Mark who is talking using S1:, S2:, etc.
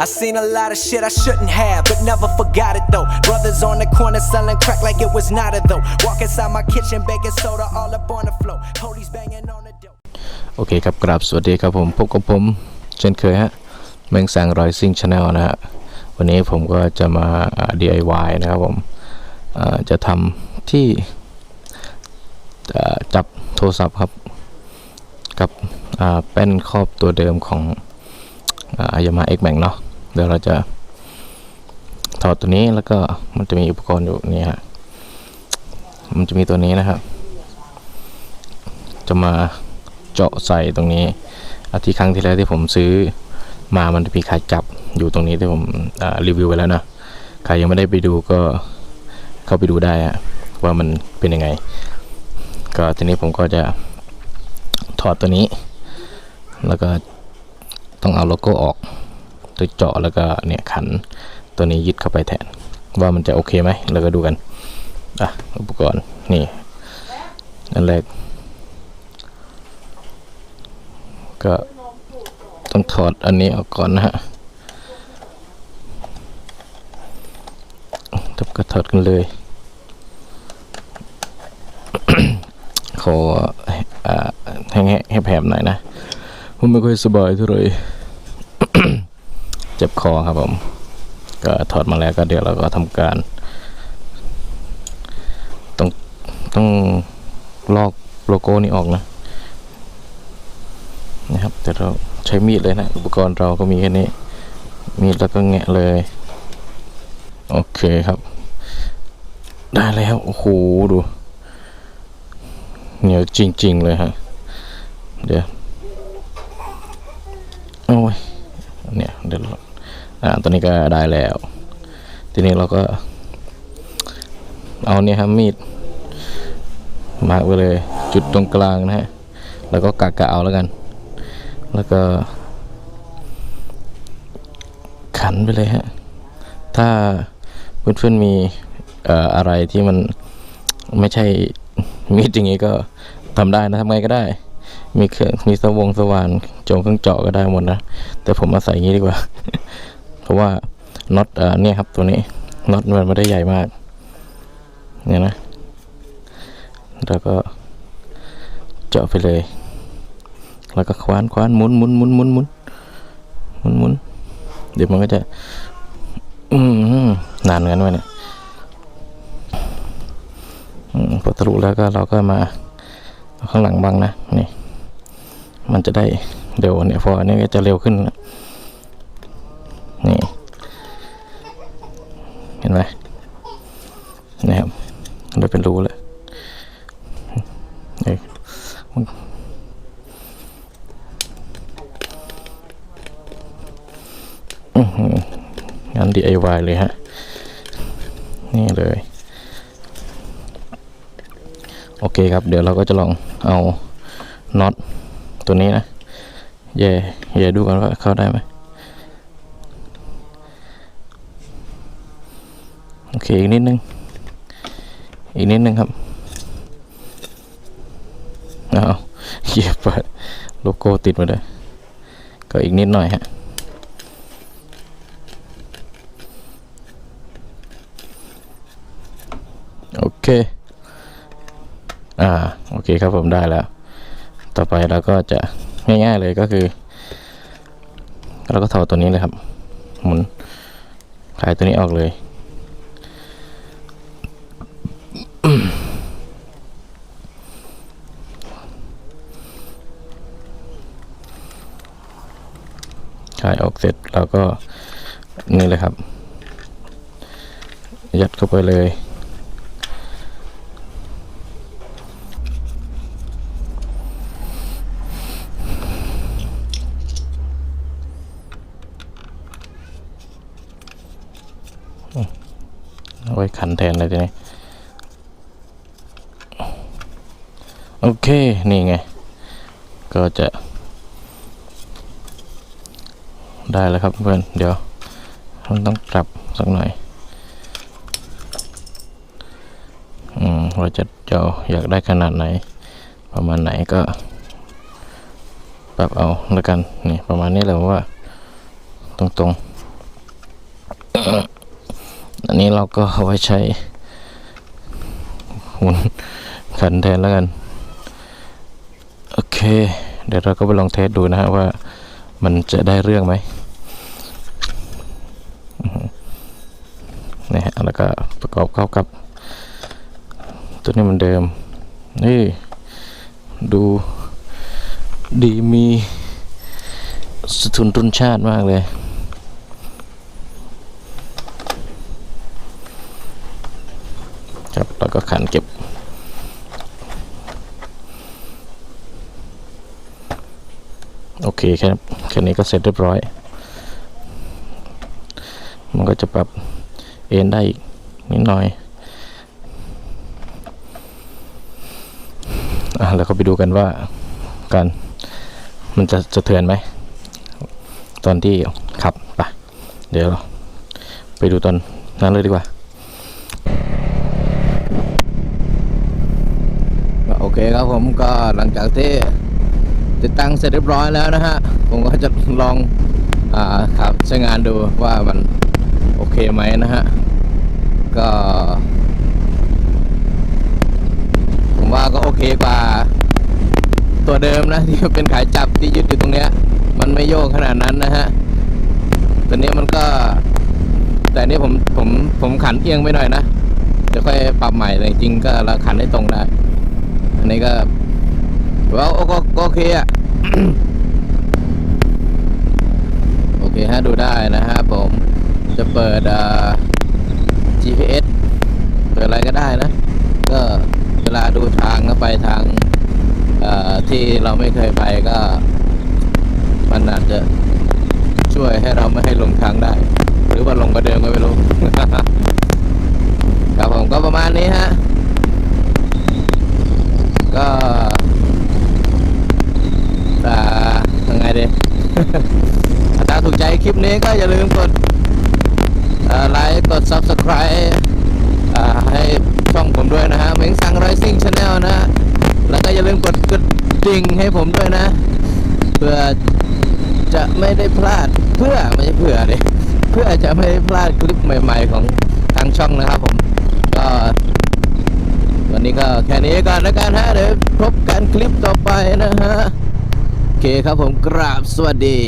S1: I seen a lot of shit I shouldn't have, but never forgot it though. Brothers on the corner selling crack like it was not a though. Walk inside my kitchen, baking soda all up on the floor. Police banging on the door.
S2: โอเคครับกราบสวัสดีครับผมพบกับผม เช่นเคยฮะแมงแสงรอยซิงชาแนลนะฮะวันนี้ผมก็จะมา DIY นะครับผมอ่าจะทำที่จับโทรศัพท์ครับกับแป้นครอบตัวเดิมของอายามา X Max เนาะ เดี๋ยวเราจะถอดตัวนี้แล้วก็มันจะมีอุปกรณ์อยู่นี่ฮะ มันจะมีตัวนี้นะครับ จะมาเจาะใส่ตรงนี้ อาทิตย์ครั้งที่แล้วที่ผมซื้อมามันจะมีขายจับอยู่ตรงนี้ที่ผมรีวิวไปแล้วนะใครยังไม่ได้ไปดูก็เข้าไปดูได้ฮะว่ามันเป็นยังไง ก็ทีนี้ผมก็จะถอดตัวนี้ แล้วก็ต้องเอาโลโก้ออก โดยเจาะแล้วก็เนี่ยขันตัวนี้ยึดเข้าไปแทน ว่ามันจะโอเคไหมแล้วก็ดูกันอะอุปกรณ์นี่อันแรกก็ต้องถอดอันนี้ออกก่อนนะฮะทับก็ถอดกันเลย ขออ่าแห้งๆแหบๆหน่อยนะผมไม่ค่อยสบายเท่าไหร่ เจ็บคอครับผม ก็ถอดมาแล้วก็เดี๋ยวเราก็ทำการ ต้องต้องลอกโลโก้นี้ออกนะนะครับแต่เราใช้มีดเลยนะ อุปกรณ์เราก็มีแค่นี้ มีดแล้วก็แงะเลย โอเคครับ ได้แล้วโอ้โหดู เหนียวจริง ๆ เลยฮะ เดี๋ยว โอ้ยเนี่ยเดี๋ยว อ่าตอนนี้ก็ได้แล้ว ทีนี้เราก็ เอาเนี่ยครับมีดมาไปเลย จุดตรงกลางนะฮะแล้วก็กะกะเอาแล้วกัน แล้วก็ ขันไปเลยฮะถ้าเพื่อนๆมีเอ่ออะไรที่มันไม่ใช่มีดอย่างงี้ก็ทำได้นะทำไงก็ได้ มีเครื่องมีสวงสว่านจงเครื่องเจาะก็ได้หมดนะ แต่ผมมาใส่อย่างนี้ดีกว่า ราะว่าน็อตเนี่ยครับตัวนี้น็อตมันไม่ได้ใหญ่มากเนี่ยนะแล้วก็เจาะไปเลย แล้วก็ควานควานหมุนหมุนหมุนหมุนหมุนหมุนหมุนเดี๋ยวมันก็จะอืมนานเหมือนกันวะเนี่ยพอทะลุแล้วก็เราก็มาเอาข้างหลังบังนะนี่ มันจะได้เร็วเนี่ยพออันนี้ก็จะเร็วขึ้นนะ นี่ เห็นไหมนะครับได้เป็นรูแล้วเอ้ยงาน DIY เลยฮะ นี่เลย โอเคครับ เดี๋ยวเราก็จะลองเอาน็อตตัวนี้นะแย่แย่ดูกันว่าเข้าได้ไหมโอเคอีกนิดนึง อีกนิดนึงครับเอาเหยียบไปโลโก้ติดมาเลยก็อีกนิดหน่อยฮะโอเค อ่า โอเคครับผมได้แล้ว ต่อไปเราก็จะง่ายๆเลยก็คือ เราก็ถอดตัวนี้เลยครับ หมุนคลายตัวนี้ออกเลย คลายออก เราก็นี่เลยครับ ยัดเข้าไปเลยเอาไว้ขันแทนเลยทีนี้ โอเค นี่ไง ก็จะ ได้แล้วครับเพื่อน เดี๋ยวมันต้องปรับสักหน่อย อืมว่าจะจ้าอยากได้ขนาดไหน ประมาณไหนก็ ปรับเอาแล้วกัน นี่ประมาณนี้เลยว่า ตรงๆ อันนี้เราก็เอาไว้ใช้หมุนขันแทนแล้วกัน โอเค เดี๋ยวเราก็ไปลองเทสดูนะฮะว่ามันจะได้เรื่องไหมอือฮึ นี่ฮะแล้วก็ประกอบเข้ากับ ตัวนี้เหมันเดิม นี่ดูดีมีสถุนตุนชาติมากเลย ครับแล้วก็ขันเก็บโอเคครับแค่นี้ก็เสร็จเรียบร้อย มันก็จะปรับ เอ็นได้อีกนิดหน่อยอะแล้วก็ไปดูกันว่าการมันจะสะเทือนไหม ตอนที่ขับไปเดี๋ยวไปดูตอนนั้นเลยดีกว่า โอเคครับผมก็หลังจากที่ติดตั้งเสร็จเรียบร้อยแล้วนะฮะ ผมก็จะลองอขับใช้งานดูว่ามันโอเคไหมนะฮะ ก็ผมว่าก็โอเคกว่า ตัวเดิมนะที่เป็นขายจับที่ยึดอยู่ตรงเนี้ย มันไม่โยกขนาดนั้นนะฮะตัวนี้มันก็ แต่นี่ผมผมผมขันเอียงไปหน่อยนะเดี๋ยวค่อยปรับใหม่แต่จริงก็เราขันให้ตรงได้อันนี้ก็ว่าโอก็ก็โอเคอะโอเคฮะดูได้นะฮะผมจะเปิดอ่า GPS เปิดอะไรก็ได้นะ ก็เวลาดูทางก็ไปทางที่เราไม่เคยไปก็ มันอาจจะช่วยให้เราไม่ให้หลงทางได้ หรือว่าหลงกว่าเดิมก็ไม่รู้ครับผมก็ประมาณนี้ฮะ ก็อ่ายังไงดีถ้าถูกใจคลิปนี้ก็อย่าลืมกดอ่าไลค์กด subscribe ให้ช่องผมด้วยนะฮะเม้งสังไรซิ่งชาแนลนะ แล้วก็อย่าลืมกดกระดิ่งให้ผมด้วยนะ เพื่อจะไม่ได้พลาดเพื่อไม่ใช่เพื่อเลยเพื่อจะไม่ได้พลาดคลิปใหม่ ๆ ของทางช่องนะครับผม ก็วันนี้ก็แค่นี้ก่อนแล้วกันฮะเดี๋ยวพบกันคลิปต่อไปนะฮะ โอเคครับผมกราบสวัสดี